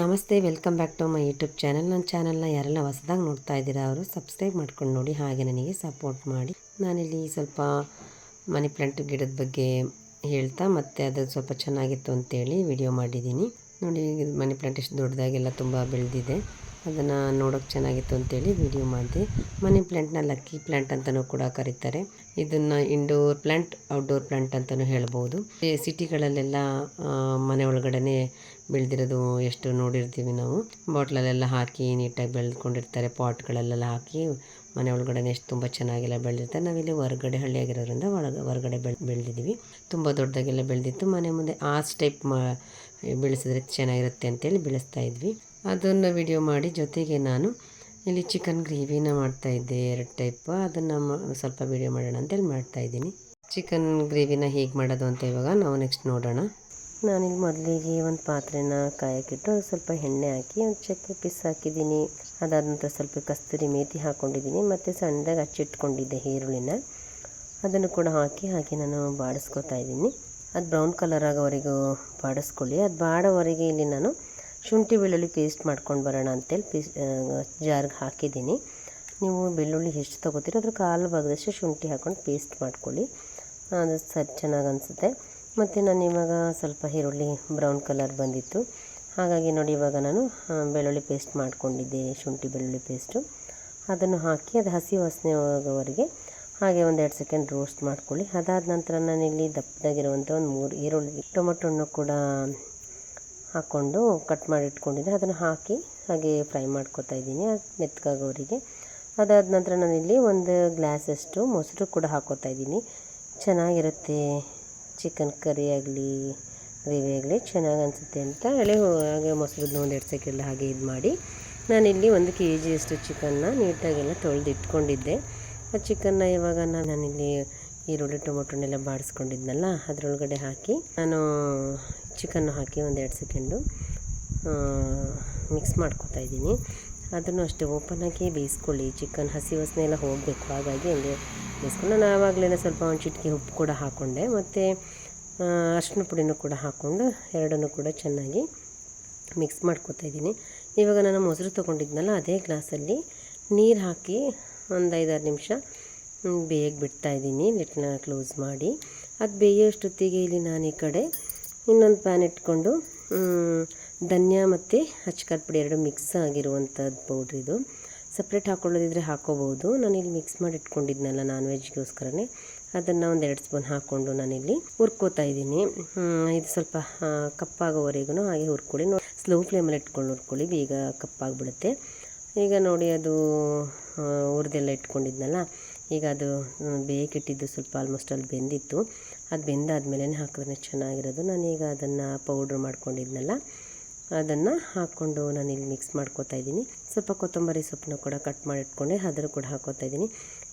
ನಮಸ್ತೆ, welcome back to my YouTube channel. ನನ್ನ ಚಾನಲ್ನ ಯಾರೆಲ್ಲ ಹೊಸದಾಗಿ ನೋಡ್ತಾ ಇದ್ದೀರಾ ಅವರು, ಸಬ್ಸ್ಕ್ರೈಬ್ ಮಾಡ್ಕೊಂಡು ನೋಡಿ, ಹಾಗೆ ನನಗೆ ಸಪೋರ್ಟ್ ಮಾಡಿ. ನಾನಿಲ್ಲಿ ಸ್ವಲ್ಪ ಮನಿ ಪ್ಲಾಂಟ್ ಗಿಡದ ಬಗ್ಗೆ ಹೇಳ್ತಾ, ಮತ್ತು ಅದು ಸ್ವಲ್ಪ ಚೆನ್ನಾಗಿತ್ತು ಅಂತೇಳಿ ವಿಡಿಯೋ ಮಾಡಿದ್ದೀನಿ. ನೋಡಿ ಮನಿ ಪ್ಲಾಂಟ್ ಎಷ್ಟು ದೊಡ್ಡದಾಗೆಲ್ಲ ತುಂಬ ಬೆಳೆದಿದೆ. ಅದನ್ನು ನೋಡೋಕೆ ಚೆನ್ನಾಗಿತ್ತು ಅಂತೇಳಿ ವಿಡಿಯೋ ಮಾಡಿದೆ. ಮನಿ ಪ್ಲ್ಯಾಂಟ್ನ ಲಕ್ಕಿ ಪ್ಲ್ಯಾಂಟ್ ಅಂತಲೂ ಕೂಡ ಕರೀತಾರೆ. ಇದನ್ನು ಇಂಡೋರ್ ಪ್ಲ್ಯಾಂಟ್ ಔಟ್ಡೋರ್ ಪ್ಲ್ಯಾಂಟ್ ಅಂತಲೂ ಹೇಳ್ಬೋದು. ಸಿಟಿಗಳಲ್ಲೆಲ್ಲ ಮನೆ ಒಳಗಡೆ ಬೆಳೆದಿರೋದು ಎಷ್ಟು ನೋಡಿರ್ತೀವಿ ನಾವು. ಬಾಟ್ಲಲ್ಲೆಲ್ಲ ಹಾಕಿ ನೀಟಾಗಿ ಬೆಳೆದ್ಕೊಂಡಿರ್ತಾರೆ, ಪಾಟ್ಗಳಲ್ಲೆಲ್ಲ ಹಾಕಿ ಮನೆ ಒಳಗಡೆ ಎಷ್ಟು ತುಂಬ ಚೆನ್ನಾಗೆಲ್ಲ ಬೆಳೆದಿರ್ತಾರೆ. ನಾವಿಲ್ಲಿ ಹೊರಗಡೆ ಹಳ್ಳಿಯಾಗಿರೋದ್ರಿಂದ ಒಳಗೆ ಹೊರಗಡೆ ಬೆಳೆ, ಬೆಳೆದಿದ್ದೀವಿ. ತುಂಬ ದೊಡ್ಡದಾಗೆಲ್ಲ ಬೆಳೆದಿತ್ತು. ಮನೆ ಮುಂದೆ ಆ ಟೈಪ್ ಮಾ, ಬೆಳೆಸಿದ್ರೆ ಚೆನ್ನಾಗಿರುತ್ತೆ ಅಂತೇಳಿ ಬೆಳೆಸ್ತಾ ಇದ್ವಿ. ಅದನ್ನು ವಿಡಿಯೋ ಮಾಡಿ ಜೊತೆಗೆ ನಾನು ಇಲ್ಲಿ ಚಿಕನ್ ಗ್ರೇವಿನ ಮಾಡ್ತಾಯಿದ್ದೆ ಎರಡು ಟೈಪ್ ಅದನ್ನು ಸ್ವಲ್ಪ ವಿಡಿಯೋ ಮಾಡೋಣ ಅಂತೇಳಿ ಮಾಡ್ತಾಯಿದ್ದೀನಿ ಚಿಕನ್ ಗ್ರೇವಿನ ಹೇಗೆ ಮಾಡೋದು ಅಂತ ಇವಾಗ ನಾವು ನೆಕ್ಸ್ಟ್ ನೋಡೋಣ. ನಾನಿಲ್ಲಿ ಮೊದಲಿಗೆ ಒಂದು ಪಾತ್ರೆನ ಕಾಯಕ್ಕಿಟ್ಟು ಅದು ಸ್ವಲ್ಪ ಎಣ್ಣೆ ಹಾಕಿ ಒಂದು ಚಕ್ಕೆ ಪೀಸ್ ಹಾಕಿದ್ದೀನಿ. ಅದಾದ ನಂತರ ಸ್ವಲ್ಪ ಕಸ್ತೂರಿ ಮೇತಿ ಹಾಕ್ಕೊಂಡಿದ್ದೀನಿ ಮತ್ತು ಸಣ್ಣದಾಗಿ ಹಚ್ಚಿಟ್ಕೊಂಡಿದ್ದೆ ಈರುಳ್ಳಿನ. ಅದನ್ನು ಕೂಡ ಹಾಕಿ ಹಾಕಿ ನಾನು ಬಾಡಿಸ್ಕೊತಾ ಇದ್ದೀನಿ. ಅದು ಬ್ರೌನ್ ಕಲರ್ ಆಗೋವರೆಗೂ ಬಾಡಿಸ್ಕೊಳ್ಳಿ. ಅದು ಬಾಡೋವರೆಗೆ ಇಲ್ಲಿ ನಾನು ಶುಂಠಿ ಬೆಳ್ಳುಳ್ಳಿ ಪೇಸ್ಟ್ ಮಾಡ್ಕೊಂಡು ಬರೋಣ ಅಂತೇಳಿ ಪೀಸ್ ಜಾರ್ಗೆ ಹಾಕಿದ್ದೀನಿ. ನೀವು ಬೆಳ್ಳುಳ್ಳಿ ಎಷ್ಟು ತೊಗೋತೀರೋ ಅದ್ರ ಕಾಲು ಭಾಗದಷ್ಟು ಶುಂಠಿ ಹಾಕ್ಕೊಂಡು ಪೇಸ್ಟ್ ಮಾಡ್ಕೊಳ್ಳಿ. ಅದು ಸರಿ ಚೆನ್ನಾಗಿ ಅನಿಸುತ್ತೆ. ಮತ್ತು ನಾನು ಇವಾಗ ಸ್ವಲ್ಪ ಈರುಳ್ಳಿ ಬ್ರೌನ್ ಕಲರ್ ಬಂದಿತ್ತು. ಹಾಗಾಗಿ ನೋಡಿ ಇವಾಗ ನಾನು ಬೆಳ್ಳುಳ್ಳಿ ಪೇಸ್ಟ್ ಮಾಡಿಕೊಂಡಿದ್ದೆ, ಶುಂಠಿ ಬೆಳ್ಳುಳ್ಳಿ ಪೇಸ್ಟು ಅದನ್ನು ಹಾಕಿ ಅದು ಹಸಿ ವಾಸನೆ ಹೋಗೋವರೆಗೆ ಹಾಗೆ ಒಂದು ಎರಡು ಸೆಕೆಂಡ್ ರೋಸ್ಟ್ ಮಾಡ್ಕೊಳ್ಳಿ. ಅದಾದ ನಂತರ ನಾನಿಲ್ಲಿ ದಪ್ಪದಾಗಿರುವಂಥ ಒಂದು ಮೂರು ಈರುಳ್ಳಿ ಟೊಮೊಟೊನ್ನು ಕೂಡ ಹಾಕ್ಕೊಂಡು ಕಟ್ ಮಾಡಿ ಇಟ್ಕೊಂಡಿದ್ದೆ. ಅದನ್ನು ಹಾಕಿ ಹಾಗೆ ಫ್ರೈ ಮಾಡ್ಕೊತಾ ಇದ್ದೀನಿ ಅದು ಮೆತ್ತಗಾಗೋರಿಗೆ ಅದಾದ ನಂತರ ನಾನಿಲ್ಲಿ ಒಂದು ಗ್ಲಾಸಷ್ಟು ಮೊಸರು ಕೂಡ ಹಾಕೋತಾ ಇದ್ದೀನಿ. ಚೆನ್ನಾಗಿರುತ್ತೆ ಚಿಕನ್ ಕರಿ ಆಗಲಿ, ಗ್ರೇವಿ ಆಗಲಿ ಚೆನ್ನಾಗಿ ಅನಿಸುತ್ತೆ ಅಂತ ಹೇಳಿ ಹಾಗೆ ಮೊಸರನ್ನ ಒಂದು ಎರಡು ಸೆಕೆಂಡ್ ಹಾಗೆ ಇದು ಮಾಡಿ ನಾನಿಲ್ಲಿ ಒಂದು ಕೆ ಜಿಯಷ್ಟು ಚಿಕನ್ನ ನೀಟಾಗೆಲ್ಲ ತೊಳೆದು ಇಟ್ಕೊಂಡಿದ್ದೆ ಆ ಚಿಕನ್ನ ಇವಾಗ ನಾನು- ನಾನಿಲ್ಲಿ ಈರುಳ್ಳಿ, ಟೊಮೊಟೊನೆಲ್ಲ ಬಾಡಿಸ್ಕೊಂಡಿದ್ನಲ್ಲ, ಅದರೊಳಗಡೆ ಹಾಕಿ ನಾನು ಚಿಕನ್ನು ಹಾಕಿ ಒಂದು ಎರಡು ಸೆಕೆಂಡು ಮಿಕ್ಸ್ ಮಾಡ್ಕೊತಾ ಇದ್ದೀನಿ. ಅದನ್ನು ಅಷ್ಟೇ ಓಪನ್ ಆಗಿ ಬೇಯಿಸ್ಕೊಳ್ಳಿ. ಚಿಕನ್ ಹಸಿ ವಾಸನೆ ಎಲ್ಲ ಹೋಗಬೇಕು. ಹಾಗಾಗಿ ಹಂಗೆ ಬೇಯಿಸ್ಕೊಂಡು ನಾನು ಆವಾಗಲೇ ಸ್ವಲ್ಪ ಒಂದು ಚಿಟಿಕೆ ಉಪ್ಪು ಕೂಡ ಹಾಕ್ಕೊಂಡೆ ಮತ್ತು ಅರಿಶಿನ ಪುಡಿನೂ ಕೂಡ ಹಾಕ್ಕೊಂಡು ಎರಡನ್ನೂ ಕೂಡ ಚೆನ್ನಾಗಿ ಮಿಕ್ಸ್ ಮಾಡ್ಕೊತಾ ಇದ್ದೀನಿ. ಇವಾಗ ನಾನು ಮೊಸರು ತೊಗೊಂಡಿದ್ನಲ್ಲ, ಅದೇ ಗ್ಲಾಸಲ್ಲಿ ನೀರು ಹಾಕಿ ಒಂದು ಐದಾರು ನಿಮಿಷ ಬೇಯಕ್ಕೆ ಬಿಡ್ತಾ ಇದ್ದೀನಿ. ಲಿಟ್ನ ಕ್ಲೋಸ್ ಮಾಡಿ. ಅದು ಬೇಯೋಷ್ಟೊತ್ತಿಗೆ ಇಲ್ಲಿ ನಾನು ಈ ಕಡೆ ಇನ್ನೊಂದು ಪ್ಯಾನ್ ಇಟ್ಕೊಂಡು ಧನ್ಯ ಮತ್ತು ಅಚ್ಕಾರದ ಪುಡಿ ಎರಡು ಮಿಕ್ಸ್ ಆಗಿರುವಂಥದ್ದು ಪೌಡ್ರ್ ಇದು. ಸಪ್ರೇಟ್ ಹಾಕ್ಕೊಳ್ಳೋದಿದ್ರೆ ಹಾಕ್ಕೋಬೋದು ನಾನಿಲ್ಲಿ ಮಿಕ್ಸ್ ಮಾಡಿ ಇಟ್ಕೊಂಡಿದ್ನಲ್ಲ ನಾನ್ ವೆಜ್ಗೋಸ್ಕರನೇ ಅದನ್ನು ಒಂದು ಎರಡು ಸ್ಪೂನ್ ಹಾಕ್ಕೊಂಡು ನಾನಿಲ್ಲಿ ಹುರ್ಕೋತಾ ಇದ್ದೀನಿ. ಇದು ಸ್ವಲ್ಪ ಕಪ್ಪಾಗೋವರೆಗೂ ಹಾಗೆ ಹುರ್ಕೊಳ್ಳಿ. ನೋಡಿ ಸ್ಲೋ ಫ್ಲೇಮಲ್ಲಿ ಇಟ್ಕೊಂಡು ಹುರ್ಕೊಳ್ಳಿ. ಬೇಗ ಕಪ್ಪಾಗಿಬಿಡುತ್ತೆ. ಈಗ ನೋಡಿ ಅದು ಹುರಿದೆಲ್ಲ ಇಟ್ಕೊಂಡಿದ್ನಲ್ಲ. ಈಗ ಅದು ಬೇಯಕ್ಕಿಟ್ಟಿದ್ದು ಸ್ವಲ್ಪ ಆಲ್ಮೋಸ್ಟ್ ಅಲ್ಲಿ ಬೆಂದಿತ್ತು. ಅದು ಬೆಂದಾದ್ಮೇಲೆ ಹಾಕಿದ್ರೆ ಚೆನ್ನಾಗಿರೋದು. ನಾನೀಗ ಅದನ್ನು ಪೌಡ್ರ್ ಮಾಡ್ಕೊಂಡಿದ್ನಲ್ಲ. ಅದನ್ನು ಹಾಕ್ಕೊಂಡು ಇಲ್ಲಿ ಮಿಕ್ಸ್ ಮಾಡ್ಕೊತಾ ಇದ್ದೀನಿ. ಸ್ವಲ್ಪ ಕೊತ್ತಂಬರಿ ಸೊಪ್ಪನ್ನು ಕೂಡ ಕಟ್ ಮಾಡಿ ಇಟ್ಕೊಂಡೆ ಅದನ್ನು ಕೂಡ ಹಾಕೋತಾ ಇದ್ದೀನಿ.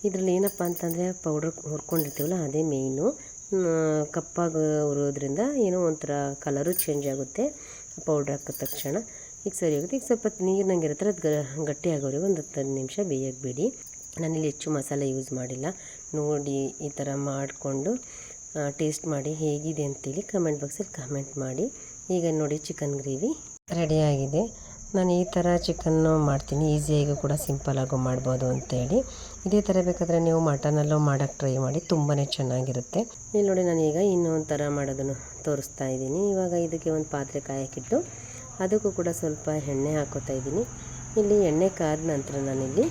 ಇದರಲ್ಲಿ ಏನಪ್ಪ ಅಂತಂದರೆ ಪೌಡ್ರ್ ಹುರ್ಕೊಂಡಿರ್ತೀವಲ್ಲ, ಅದೇ ಮೇಯ್ನು ಕಪ್ಪಾಗಿ ಹುರಿಯೋದ್ರಿಂದ ಏನೋ ಒಂಥರ ಕಲರು ಚೇಂಜ್ ಆಗುತ್ತೆ ಪೌಡ್ರ್ ಹಾಕಿದ ತಕ್ಷಣ. ಈಗ ಸರಿ ಆಗುತ್ತೆ ಈಗ ಸ್ವಲ್ಪ ನೀರಿನಂಗೆ ಇರುತ್ತೆ ಅದು ಗಟ್ಟಿ ಆಗೋರಿಗೆ ಒಂದು ಹತ್ತು ನಿಮಿಷ ಬೇಯಕ್ಕೆ ಬಿಡಿ ನಾನಿಲ್ಲಿ ಹೆಚ್ಚು ಮಸಾಲೆ ಯೂಸ್ ಮಾಡಿಲ್ಲ. ನೋಡಿ ಈ ಥರ ಮಾಡಿಕೊಂಡು ಟೇಸ್ಟ್ ಮಾಡಿ ಹೇಗಿದೆ ಅಂತೇಳಿ ಕಮೆಂಟ್ ಬಾಕ್ಸಲ್ಲಿ ಕಮೆಂಟ್ ಮಾಡಿ. ಈಗ ನೋಡಿ ಚಿಕನ್ ಗ್ರೇವಿ ರೆಡಿಯಾಗಿದೆ ನಾನು ಈ ಥರ ಚಿಕನ್ನು ಮಾಡ್ತೀನಿ. ಈಸಿಯಾಗಿ ಕೂಡ ಸಿಂಪಲಾಗೂ ಮಾಡ್ಬೋದು ಅಂತೇಳಿ. ಇದೇ ಥರ ಬೇಕಾದರೆ ನೀವು ಮಟನಲ್ಲೂ ಮಾಡೋಕ್ಕೆ ಟ್ರೈ ಮಾಡಿ ತುಂಬಾ ಚೆನ್ನಾಗಿರುತ್ತೆ. ಇಲ್ಲಿ ನೋಡಿ ನಾನೀಗ ಇನ್ನೊಂದು ಥರ ಮಾಡೋದನ್ನು ತೋರಿಸ್ತಾ ಇದ್ದೀನಿ. ಇವಾಗ ಇದಕ್ಕೆ ಒಂದು ಪಾತ್ರೆ ಕಾಯಕ್ಕಿಟ್ಟು ಅದಕ್ಕೂ ಕೂಡ ಸ್ವಲ್ಪ ಎಣ್ಣೆ ಹಾಕೋತಾ ಇದ್ದೀನಿ. ಇಲ್ಲಿ ಎಣ್ಣೆ ಕಾದ ನಂತರ ನಾನಿಲ್ಲಿ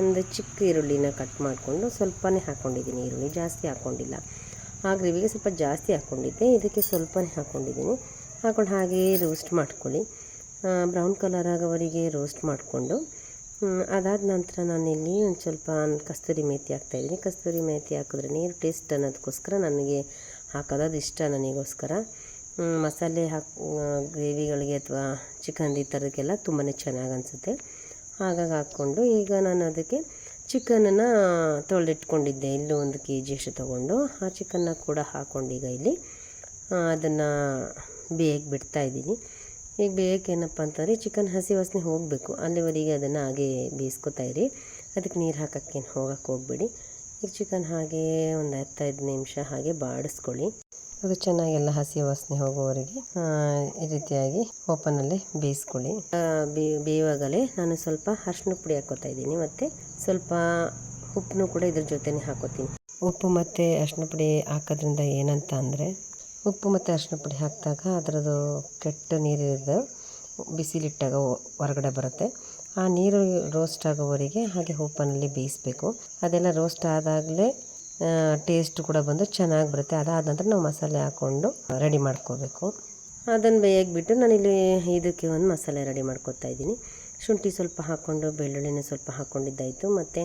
ಒಂದು ಚಿಕ್ಕ ಈರುಳ್ಳಿನ ಕಟ್ ಮಾಡಿಕೊಂಡು ಸ್ವಲ್ಪನೇ ಹಾಕ್ಕೊಂಡಿದ್ದೀನಿ ಈರುಳ್ಳಿ ಜಾಸ್ತಿ ಹಾಕ್ಕೊಂಡಿಲ್ಲ ಆ ಗ್ರೇವಿಗೆ ಸ್ವಲ್ಪ ಜಾಸ್ತಿ ಹಾಕ್ಕೊಂಡಿದ್ದೆ ಇದಕ್ಕೆ ಸ್ವಲ್ಪನೇ ಹಾಕ್ಕೊಂಡಿದ್ದೀನಿ ಹಾಕ್ಕೊಂಡು ಹಾಗೆ ರೋಸ್ಟ್ ಮಾಡ್ಕೊಳ್ಳಿ. ಬ್ರೌನ್ ಕಲರ್ ಆಗೋವರೆಗೆ ರೋಸ್ಟ್ ಮಾಡಿಕೊಂಡು ಅದಾದ ನಂತರ ನಾನಿಲ್ಲಿ ಒಂದು ಸ್ವಲ್ಪ ಕಸ್ತೂರಿ ಮೇಥಿ ಹಾಕ್ತಾಯಿದ್ದೀನಿ ಕಸ್ತೂರಿ ಮೇತಿ ಹಾಕಿದ್ರೆ ನೀರು ಟೇಸ್ಟ್ ಅನ್ನೋದಕ್ಕೋಸ್ಕರ ನನಗೆ ಹಾಕೋದು ಇಷ್ಟ ನನಗೋಸ್ಕರ. ಮಸಾಲೆ ಹಾಕಿ ಗ್ರೇವಿಗಳಿಗೆ ಅಥವಾ ಚಿಕನ್ ಈ ಥರದಕ್ಕೆಲ್ಲ ತುಂಬಾ ಚೆನ್ನಾಗಿ ಅನಿಸುತ್ತೆ. ಹಾಗಾಗಿ ಹಾಕ್ಕೊಂಡು ಈಗ ನಾನು ಅದಕ್ಕೆ ಚಿಕನನ್ನು ತೊಳೆದಿಟ್ಕೊಂಡಿದ್ದೆ. ಇಲ್ಲೂ ಒಂದು ಕೆ ಜಿ ಅಷ್ಟು ತೊಗೊಂಡು. ಆ ಚಿಕನ್ನ ಕೂಡ ಹಾಕ್ಕೊಂಡು ಈಗ ಇಲ್ಲಿ ಅದನ್ನು ಬೇಯಕ್ಕೆ ಬಿಡ್ತಾ ಇದ್ದೀನಿ. ಈಗ ಬೇಯಕ್ಕೆ ಏನಪ್ಪ ಅಂತಂದರೆ ಚಿಕನ್ ಹಸಿ ವಾಸನೆ ಹೋಗಬೇಕು. ಅಲ್ಲಿವರೆಗೆ ಅದನ್ನು ಹಾಗೆ ಬೇಯಿಸ್ಕೊತಾ ಇರಿ. ಅದಕ್ಕೆ ನೀರು ಹಾಕೋಕ್ಕೇನು ಹೋಗಕ್ಕೆ ಹೋಗಬೇಡಿ. ಈಗ ಚಿಕನ್ ಹಾಗೆ ಒಂದು ಹತ್ತೈದು ನಿಮಿಷ ಹಾಗೆ ಬಾಡಿಸ್ಕೊಳ್ಳಿ. ಅದು ಚೆನ್ನಾಗೆಲ್ಲ ಹಸಿ ವಾಸನೆ ಹೋಗುವವರೆಗೆ ಈ ರೀತಿಯಾಗಿ ಓಪನಲ್ಲಿ ಬೇಯಿಸ್ಕೊಳ್ಳಿ. ಬೇಯುವಾಗಲೇ ನಾನು ಸ್ವಲ್ಪ ಅರಿಶಿನ ಪುಡಿ ಹಾಕೋತಾ ಇದ್ದೀನಿ. ಮತ್ತು ಸ್ವಲ್ಪ ಉಪ್ಪನ್ನು ಕೂಡ ಇದ್ರ ಜೊತೆನೇ ಹಾಕೋತೀನಿ ಉಪ್ಪು ಮತ್ತು ಅರ್ಶಿನ ಪುಡಿ ಹಾಕೋದ್ರಿಂದ ಏನಂತ ಅಂದರೆ ಉಪ್ಪು ಮತ್ತು ಅರಿಶಿನ ಪುಡಿ ಹಾಕಿದಾಗ ಅದರದ್ದು ಕೆಟ್ಟ ನೀರಿದ್ದು ಬಿಸಿಲಿಟ್ಟಾಗ ಹೊರಗಡೆ ಬರುತ್ತೆ. ಆ ನೀರು ರೋಸ್ಟ್ ಆಗೋವರೆಗೆ ಹಾಗೆ ಉಪ್ಪನಲ್ಲಿ ಬೇಯಿಸಬೇಕು. ಅದೆಲ್ಲ ರೋಸ್ಟ್ ಆದಾಗಲೇ ಟೇಸ್ಟ್ ಕೂಡ ಬಂದು ಚೆನ್ನಾಗಿ ಬರುತ್ತೆ. ಅದಾದ ನಂತರ ನಾವು ಮಸಾಲೆ ಹಾಕ್ಕೊಂಡು ರೆಡಿ ಮಾಡ್ಕೋಬೇಕು. ಅದನ್ನು ಬೇಯಕ್ಕೆ ಬಿಟ್ಟು ನಾನಿಲ್ಲಿ ಇದಕ್ಕೆ ಒಂದು ಮಸಾಲೆ ರೆಡಿ ಮಾಡ್ಕೊತಾ ಇದ್ದೀನಿ. ಶುಂಠಿ ಸ್ವಲ್ಪ ಹಾಕ್ಕೊಂಡು, ಬೆಳ್ಳುಳ್ಳಿನ ಸ್ವಲ್ಪ ಹಾಕ್ಕೊಂಡಿದ್ದಾಯಿತು ಮತ್ತು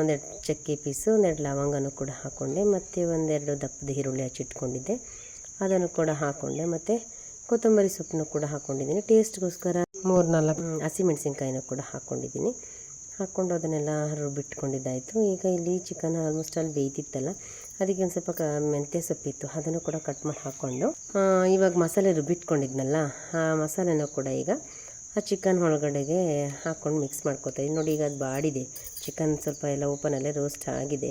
ಒಂದೆರಡು ಚಕ್ಕೆ ಪೀಸು ಒಂದೆರಡು ಲವಂಗನೂ ಕೂಡ ಹಾಕ್ಕೊಂಡೆ ಮತ್ತು ಒಂದೆರಡು ದಪ್ಪದ ಈರುಳ್ಳಿ ಹಚ್ಚಿಟ್ಕೊಂಡಿದ್ದೆ. ಅದನ್ನು ಕೂಡ ಹಾಕ್ಕೊಂಡೆ ಮತ್ತು ಕೊತ್ತಂಬರಿ ಸೊಪ್ಪನ್ನು ಕೂಡ ಹಾಕ್ಕೊಂಡಿದ್ದೀನಿ ಟೇಸ್ಟ್ಗೋಸ್ಕರ ಮೂರು ನಾಲ್ಕು ಹಸಿಮೆಣಸಿನ್ಕಾಯಿನೂ ಕೂಡ ಹಾಕ್ಕೊಂಡಿದ್ದೀನಿ ಹಾಕ್ಕೊಂಡು ಅದನ್ನೆಲ್ಲ ರುಬ್ಬಿಟ್ಕೊಂಡಿದ್ದಾಯಿತು. ಈಗ ಇಲ್ಲಿ ಚಿಕನ್ ಆಲ್ಮೋಸ್ಟ್ ಅಲ್ಲಿ ಬೇಯ್ತಿತ್ತಲ್ಲ ಅದಕ್ಕೆ ಒಂದು ಸ್ವಲ್ಪ ಕ ಮೆಂತ್ಯ ಸೊಪ್ಪಿತ್ತು. ಅದನ್ನು ಕೂಡ ಕಟ್ ಮಾಡಿ ಹಾಕ್ಕೊಂಡು ಇವಾಗ ಮಸಾಲೆ ರುಬ್ಬಿಟ್ಕೊಂಡಿದ್ನಲ್ಲ ಆ ಮಸಾಲೆನೂ ಕೂಡ ಈಗ ಆ ಚಿಕನ್ ಒಳಗಡೆಗೆ ಹಾಕ್ಕೊಂಡು ಮಿಕ್ಸ್ ಮಾಡ್ಕೊತಾ ಇದ್ದೀನಿ ನೋಡಿ ಈಗ ಅದು ಬಾಡಿದೆ. ಚಿಕನ್ ಸ್ವಲ್ಪ ಎಲ್ಲ ಓಪನಲ್ಲೇ ರೋಸ್ಟ್ ಆಗಿದೆ.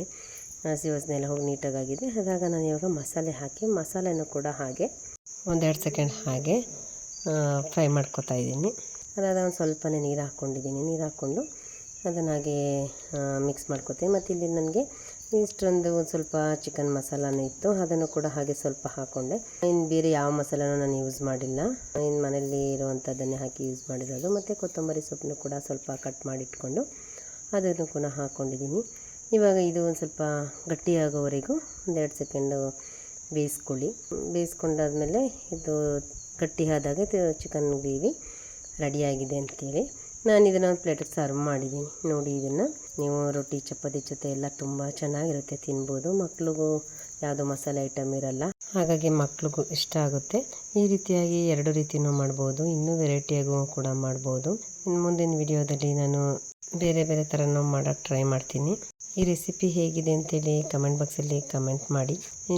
ಹಸಿ ಹೋಗಿ ನೀಟಾಗಾಗಿದೆ. ಅದಾಗ ನಾನು ಇವಾಗ ಮಸಾಲೆ ಹಾಕಿ, ಮಸಾಲೆನೂ ಕೂಡ ಹಾಗೆ ಒಂದೆರಡು ಸೆಕೆಂಡ್ ಹಾಗೆ ಫ್ರೈ ಮಾಡ್ಕೊತಾ ಇದ್ದೀನಿ. ಅದಾದ ಒಂದು ಸ್ವಲ್ಪನೇ ನೀರು ಹಾಕ್ಕೊಂಡಿದ್ದೀನಿ ನೀರು ಹಾಕ್ಕೊಂಡು ಅದನ್ನು ಹಾಗೆ ಮಿಕ್ಸ್ ಮಾಡ್ಕೊತೀನಿ. ಮತ್ತು ಇಲ್ಲಿ ನನಗೆ ಇಷ್ಟೊಂದು ಒಂದು ಸ್ವಲ್ಪ ಚಿಕನ್ ಮಸಾಲಾನು ಇತ್ತು. ಅದನ್ನು ಕೂಡ ಹಾಗೆ ಸ್ವಲ್ಪ ಹಾಕ್ಕೊಂಡೆ ಇನ್ನು ಬೇರೆ ಯಾವ ಮಸಾಲಾನು ನಾನು ಯೂಸ್ ಮಾಡಿಲ್ಲ. ಇನ್ನು ಮನೆಯಲ್ಲಿ ಇರುವಂಥದ್ದನ್ನೇ ಹಾಕಿ ಯೂಸ್ ಮಾಡಿರೋದು. ಮತ್ತು ಕೊತ್ತಂಬರಿ ಸೊಪ್ಪನ್ನು ಕೂಡ ಸ್ವಲ್ಪ ಕಟ್ ಮಾಡಿಟ್ಕೊಂಡು ಅದನ್ನು ಕೂಡ ಹಾಕ್ಕೊಂಡಿದ್ದೀನಿ ಇವಾಗ ಇದು ಒಂದು ಸ್ವಲ್ಪ ಗಟ್ಟಿಯಾಗೋವರೆಗೂ ಒಂದೆರಡು ಸೆಕೆಂಡು ಬೇಯಿಸ್ಕೊಳ್ಳಿ. ಬೇಯಿಸ್ಕೊಂಡಾದಮೇಲೆ ಇದು ಗಟ್ಟಿ ಆದಾಗ ಚಿಕನ್ ಗ್ರೇವಿ ರೆಡಿಯಾಗಿದೆ ಅಂತೇಳಿ ನಾನು ಇದನ್ನು ಒಂದು ಪ್ಲೇಟಿಗೆ ಸರ್ವ್ ಮಾಡಿದ್ದೀನಿ. ನೋಡಿ ಇದನ್ನು. ನೀವು ರೊಟ್ಟಿ, ಚಪಾತಿ ಜೊತೆ ಎಲ್ಲ ತುಂಬ ಚೆನ್ನಾಗಿರುತ್ತೆ, ತಿನ್ಬೋದು. ಮಕ್ಳಿಗೂ ಯಾವುದೋ ಮಸಾಲೆ ಐಟಮ್ ಇರಲ್ಲ. ಹಾಗಾಗಿ ಮಕ್ಳಿಗೂ ಇಷ್ಟ ಆಗುತ್ತೆ. ಈ ರೀತಿಯಾಗಿ ಎರಡು ರೀತಿಯೂ ಮಾಡ್ಬೋದು. ಇನ್ನೂ ವೆರೈಟಿಯಾಗೂ ಕೂಡ ಮಾಡ್ಬೋದು. ಇನ್ನು ಮುಂದಿನ ವಿಡಿಯೋದಲ್ಲಿ ನಾನು ಬೇರೆ ಬೇರೆ ಥರನೂ ಮಾಡೋಕ್ಕೆ ಟ್ರೈ ಮಾಡ್ತೀನಿ. ಈ ರೆಸಿಪಿ ಹೇಗಿದೆ ಅಂತೇಳಿ ಕಮೆಂಟ್ ಬಾಕ್ಸಲ್ಲಿ ಕಮೆಂಟ್ ಮಾಡಿ.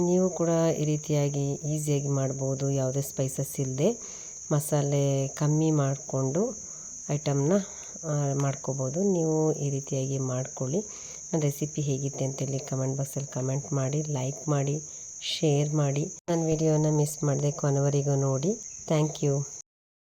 ನೀವು ಕೂಡ ಈ ರೀತಿಯಾಗಿ ಈಸಿಯಾಗಿ ಮಾಡ್ಬೋದು, ಯಾವುದೇ ಸ್ಪೈಸಸ್ ಇಲ್ಲದೆ ಮಸಾಲೆ ಕಮ್ಮಿ ಮಾಡಿಕೊಂಡು ಐಟಮ್ನ ಮಾಡ್ಕೋಬೋದು. ನೀವು ಈ ರೀತಿಯಾಗಿ ಮಾಡ್ಕೊಳ್ಳಿ. ನನ್ನ ರೆಸಿಪಿ ಹೇಗಿತ್ತು ಅಂತೇಳಿ ಕಮೆಂಟ್ ಬಾಕ್ಸಲ್ಲಿ ಕಮೆಂಟ್ ಮಾಡಿ, ಲೈಕ್ ಮಾಡಿ, ಶೇರ್ ಮಾಡಿ. ನನ್ನ ವಿಡಿಯೋನ ಮಿಸ್ ಮಾಡದೆ ಕೊನೆವರೆಗೂ ನೋಡಿ. Thank you.